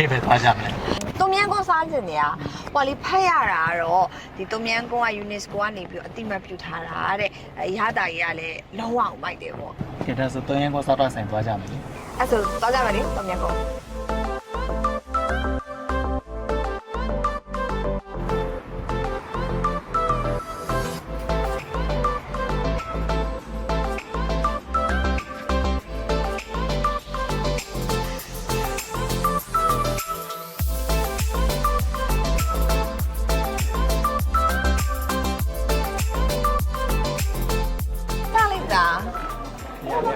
နေ့ပဲသွားကြမယ်တုံမြန်းကုန်းစားခြင်းတွေကဟိုလေဖတ်ရတာကတော့ဒီတုံမြန်းကုန်းက UNESCO ကနေပြီးတော့အတိမတ်ပြုထားတာတဲ့အဲရတာကြီးကလည်းလုံးဝအောင်မိုက်တယ်ပေါ့ကဲဒါဆိုသုံးရင်ကောစားတော့ဆိုင်သွားကြမယ်လေအဲ့ဆိုသွားကြပါလေတုံမြန်းကုန်း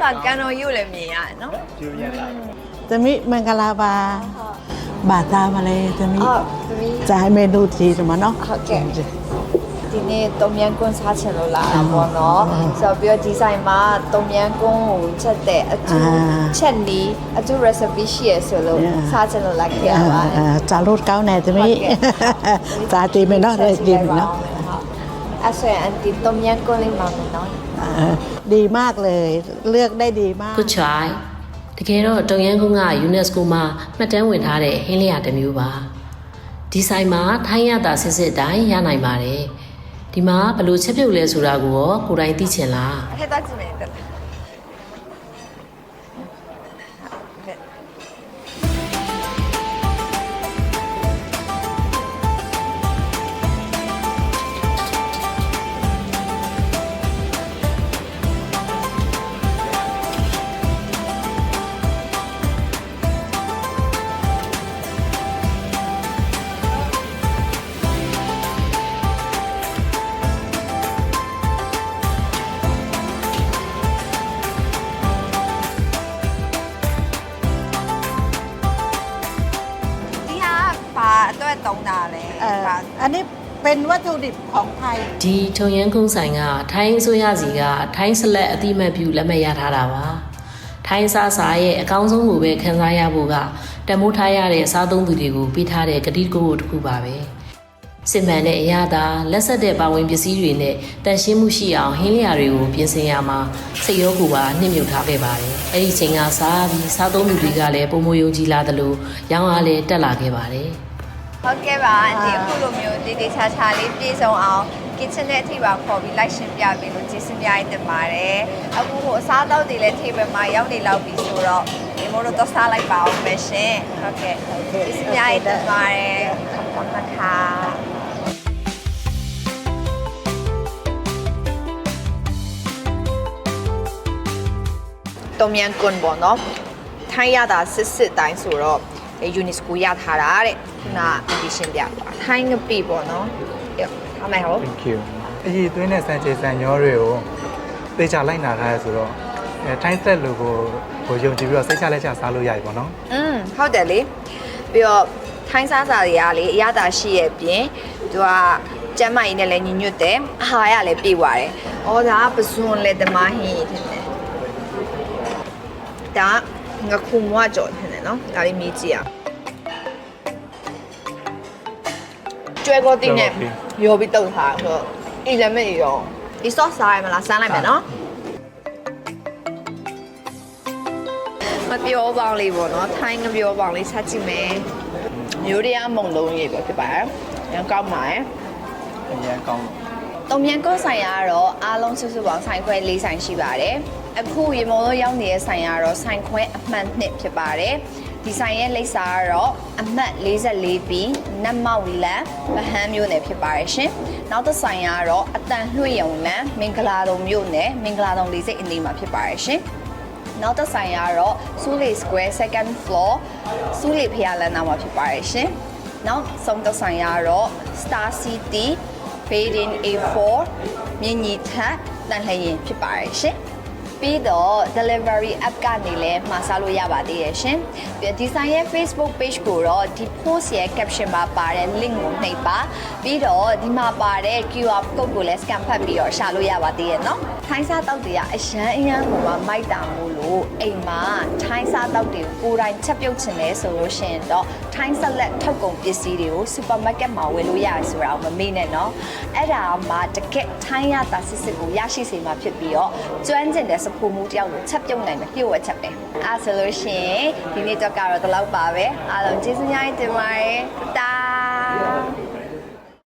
ဟိုကကန်တော်ရုပ်လည်းမြင်ရတယ်နော်ကျူးရလာသမီးမင်္ဂလာပါဘာသာမလဲသမီးအော်သမီးဇာမေနုတီဒီမှာနော်ဟုတ်ကဲ့ဒီနေ့တုံမြန်းကွန်းစားချင်လို့လာတာပေါ့နော်ဆိုတော့ပြီးတော့ဒီဆိုင်မှာတုံမြန်းကွန်းကိုချက်တဲ့အတူချက်နီးအတူ recipe ရှိရဆိုလို့စားချင်လို့လာခဲ့ရပါတယ်အာဇာလို့ကောင်းတယ်သမီးဟုတ်ကဲ့ဇာတီမယ်နော်ဒီမယ်နော် အဲ့ဆိုရင်အန်တီတုံမြန်းကွန်းလေးမှာမယ်နော် အာดีมากเลยเลือกได้ดีมาก ခုချိုင်တကယ်တော့တုံရန်ကုန်းက UNESCO မှာမှတ်တမ်းဝင်ထားတဲ့ဟင်းလျာတစ်မျိုးပါဒီဆိုင်မှာထိုင်းရတာစစ်စစ်တိုင်းရနိုင်ပါတယ်ဒီမှာဘယ်လို့ချက်ပြုတ်လဲဆိုတာကိုရောကိုယ်တိုင်သိချင်လား အထက်သွားကြည့်မယ်တက် အတွက်တုံးတာလဲ เอ่ออันนี้เป็นวัตถุดิบของไทย ဒီထုံရန်ကုန်းဆိုင်ကထိုင်းအစိုးရစီကထိုင်းစလက်အတိမတ်ပြုလက်မှတ်ရထားတာပါထိုင်းစားစာရဲ့အကောင်းဆုံးကိုပဲခံစားရဖို့ကတမိုးထားရတဲ့စားသုံးသူတွေကိုပေးထားတဲ့ကတိကဝတ်တစ်ခုပါပဲစစ်မှန်တဲ့အရာသာလက်ဆက်တဲ့ပါဝင်ပစ္စည်းတွေနဲ့တန်ရှင်းမှုရှိအောင်ဟင်းလျာတွေကိုပြင်ဆင်ရမှာစိတ်ရောကိုယ်ပါနှိမ့်မြုပ်ထားခဲ့ပါတယ်အဲ့ဒီချိန်ကစားပြီးစားသုံးသူတွေကလည်းပုံမယုံကြည်လာသလိုရောင်းအားလည်းတက်လာခဲ့ပါတယ် ဟုတ်ကဲ့ပါအန်တီအခုလိုမျိုးတေးသေးချာချာလေးပြေဆုံးအောင် kitchen နဲ့အထိပါခေါ်ပြီးလိုက်ရှင်ပြပေးလို့ကျေးဇူးများတင်ပါတယ်အခုဟိုအစားအသောက်တွေလည်း table မှာရောက်နေလောက်ပြီဆိုတော့ဒီမို့လို့တော့စားလိုက်ပါအောင်ပဲရှင်ဟုတ်ကဲ့ကျေးဇူးများတင်ပါတယ်ခပ်ပါမခါတုံမြန်ကွန်ပေါ့နော်ထိုင်းရတာစစ်စစ်တိုင်းဆိုတော့အဲ UNESCO ရထားတာတဲ့ခု နအဒီရှင်ပြပါထိုင်းငပိပေါ့နော်ရောအမေဟော Thank you အကြီးသွင်းတဲ့စံချေစံညောတွေကိုသေချာလိုက်နာထားရဆိုတော့အဲထိုင်းသက်လူကိုကိုယုံကြည်ပြီးတော့စိတ်ချလက်ချစားလို့ရပြီပေါ့နော်อืมဟုတ်တယ်လေပြီးတော့ထိုင်းစားစာတွေကလေအရသာရှိရဲ့အပြင်သူကကျမ်းမာရေးနဲ့လည်းညီညွတ်တယ်အာဟာရလည်းပြည့်သွားတယ်။အော်ဒါကပစွန်လက်သမားဟင်းထင်တယ်။ဒါငါခုမွားကြော်ထင်တယ်နော်။ဒါလေးမြည်ကြည့်အောင်။ ကျွဲကောတိနဲ့ရောပြီးတုတ်ထားဆိုတော့အီလည်းမဲ့ရောဒီ sauce စားရမလားစမ်းလိုက်မယ်နော်။မပြောပေါင်းလေးပေါ့နော်ထိုင်းငပြောပေါင်းလေးစားကြည့်မယ်မျိုးတရားမုံလုံးရေးပဲဖြစ်ပါတယ်။ရန်ကောင်းပါတယ်။အရင်ကောင်းတယ်တုံမြန်ကော့ဆိုင်ရကတော့အားလုံးစုစုပေါင်းဆိုင်ခွဲ၄ဆိုင်ရှိပါတယ်။အခုရေမုံလို့ရောက်နေတဲ့ဆိုင်ရကတော့ဆိုင်ခွဲအမှတ်2ဖြစ်ပါတယ်။ ဒီဆိုင်ရဲ့လိပ်စာကတော့အမှတ်44ပြီးနတ်မောက်လန်ဗဟန်းမြို့နယ်ဖြစ်ပါတယ်ရှင်။နောက်တစ်ဆိုင်ရကတော့အတန်လွှတ်ရုံလန်မင်္ဂလာတုံမြို့နယ်မင်္ဂလာတုံလေးစိတ်အနီးမှာဖြစ်ပါတယ်ရှင်။နောက်တစ်ဆိုင်ရကတော့စူးလီ Square second floor စူးလီဖျားလန်နာမှာဖြစ်ပါတယ်ရှင်။နောက်ဆုံးတစ်ဆိုင်ရတော့ Star City Fading A4 မြင့်ကြီးထက်တန်လှရင်ဖြစ်ပါတယ်ရှင် ပြီးတော့ delivery app ကနေလည်းမှာစားလို့ရပါသေးတယ်ရှင်ပြီးတော့ဒီဆိုင်ရဲ့ Facebook page ကိုတော့ဒီ post ရဲ့ caption မှာပါတဲ့ link ကိုနှိပ်ပါပြီးတော့ဒီမှာပါတဲ့ QR code ကိုလည်း scan ဖတ်ပြီးတော့ရှာလို့ရပါသေးရဲ့เนาะ ထိုင်းစားတောက်တွေကအရန်အရန်ဟိုမှာမိုက်တာမို့လို့အိမ်မှာထိုင်းစားတောက်တွေကိုကိုယ်တိုင်ချက်ပြုတ်ချင်လဲဆိုလို့ရှိရင်တော့ထိုင်းဆက်လက်ထုတ်ကုန်ပစ္စည်းတွေကိုစူပါမားကတ်မှာဝယ်လို့ရတယ်ဆိုတာကိုမမေ့နဲ့နော်အဲ့ဒါမှတကက်ထိုင်းရတာစစ်စစ်ကိုရရှိစေမှာဖြစ်ပြီးတော့ကျွမ်းကျင်တဲ့စဖိုမှုတယောက်ကိုချက်ပြုတ်နိုင်တဲ့လျှို့ဝှက်ချက်ပဲအားဆိုလို့ရှိရင်ဒီနေ့တော့ကတော့ဒီလောက်ပါပဲအားလုံးကျေးဇူးများတင်ပါတယ်တာ